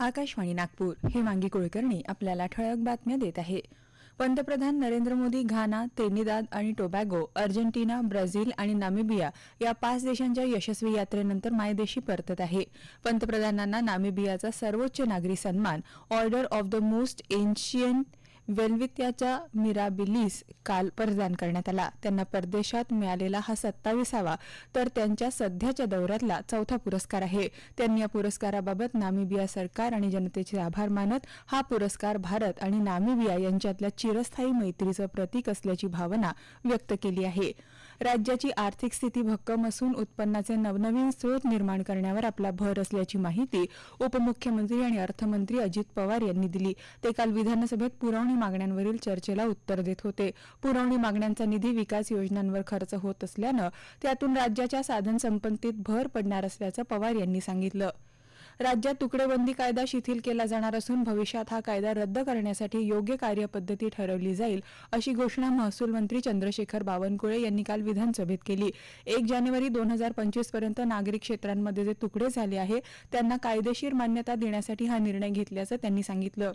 आकाशवाणी नागपूर हे वांगी कुलकर्णी आपल्याला ठळक बातम्या देत आहे. पंतप्रधान नरेंद्र मोदी घाना त्रिनिदाद आणि टोबॅगो अर्जेंटिना ब्राझील आणि नामिबिया या पाच देशांच्या यशस्वी यात्रेनंतर मायदेशी परतत आहे. पंतप्रधानांना नामिबियाचा सर्वोच्च नागरी सन्मान order of the most ancient वेल्वित्याच्या मिराबिलीस काल प्रदान करण्यात आला. त्यांना परदेशात मिळालेला हा सत्तावीसावा तर त्यांच्या सध्याच्या दौऱ्यातला चौथा पुरस्कार आहे. त्यांनी या पुरस्काराबाबत नामिबिया सरकार आणि जनतेचे आभार मानत हा पुरस्कार भारत आणि नामिबिया यांच्यातल्या चिरस्थायी मैत्रीचं प्रतीक असल्याची भावना व्यक्त केली आहे. राज्याची आर्थिक स्थिती भक्कम असून उत्पन्नाचे नवनवीन स्रोत निर्माण करण्यावर आपला भर असल्याची माहिती उपमुख्यमंत्री आणि अर्थमंत्री अजित पवार यांनी दिली. ते काल विधानसभेत पुरवणी मागण्यांवरील चर्चेला उत्तर देत होते. पुरवणी मागण्यांचा निधी विकास योजनांवर खर्च होत असल्यानं त्यातून राज्याच्या साधनसंपत्तीत भर पडणार असल्याचं पवार यांनी सांगितलं. राज्यात तुकडेबंदी कायदा शिथिल केला जाणार असून भविष्यात हा कायदा रद्द करण्यासाठी योग्य कार्यपद्धती ठरवली जाईल अशी घोषणा महसूल मंत्री चंद्रशेखर बावनकुळे यांनी काल विधानसभेत केली. एक जानेवारी दोन हजार पंचवीसपर्यंत नागरिक क्षेत्रांमध्ये जे तुकडे झाले आहे त्यांना कायदेशीर मान्यता देण्यासाठी हा निर्णय घेतल्याचं त्यांनी सांगितलं.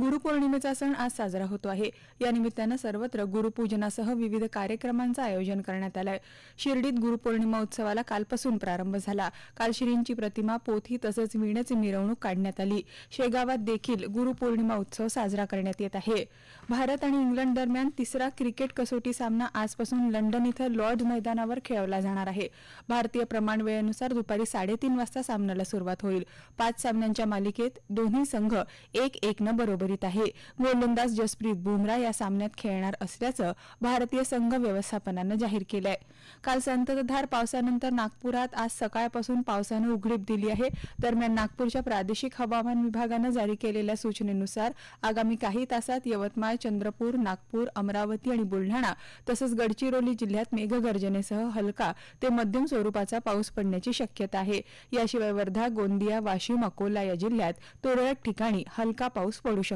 गुरुपौर्णिमेचा सण आज साजरा होतो आहे. या निमित्तानं सर्वत्र गुरुपूजनासह विविध कार्यक्रमांचं आयोजन करण्यात आलंय. शिर्डीत गुरुपौर्णिमा उत्सवाला कालपासून प्रारंभ झाला. काल श्रींची प्रतिमा पोथी तसंच विणेची मिरवणूक काढण्यात आली. शेगावात देखील गुरुपौर्णिमा उत्सव साजरा करण्यात येत आहे. भारत आणि इंग्लंड दरम्यान तिसरा क्रिकेट कसोटी सामना आजपासून लंडन इथं लॉर्ड मैदानावर खेळवला जाणार आहे. भारतीय प्रमाण वेळेनुसार दुपारी साडेतीन वाजता सामन्याला सुरुवात होईल. पाच सामन्यांच्या मालिकेत दोन्ही संघ एक एकनं करीत आहे. गोलंदाज जसप्रीत बुमराह या सामन्यात खेळणार असल्याचं भारतीय संघ व्यवस्थापनानं जाहीर केलंय. काल संततधार पावसानंतर नागपुरात आज सकाळपासून पावसानं उघडीप दिली आहे. दरम्यान नागपूरच्या प्रादेशिक हवामान विभागानं जारी केलेल्या सूचनेनुसार आगामी काही तासात यवतमाळ चंद्रपूर नागपूर अमरावती आणि बुलढाणा तसंच गडचिरोली जिल्ह्यात मेघगर्जनेसह हलका ते मध्यम स्वरूपाचा पाऊस पडण्याची शक्यता आहे. याशिवाय वर्धा गोंदिया वाशिम अकोला या जिल्ह्यात तुरळक ठिकाणी हलका पाऊस पडू शकतो.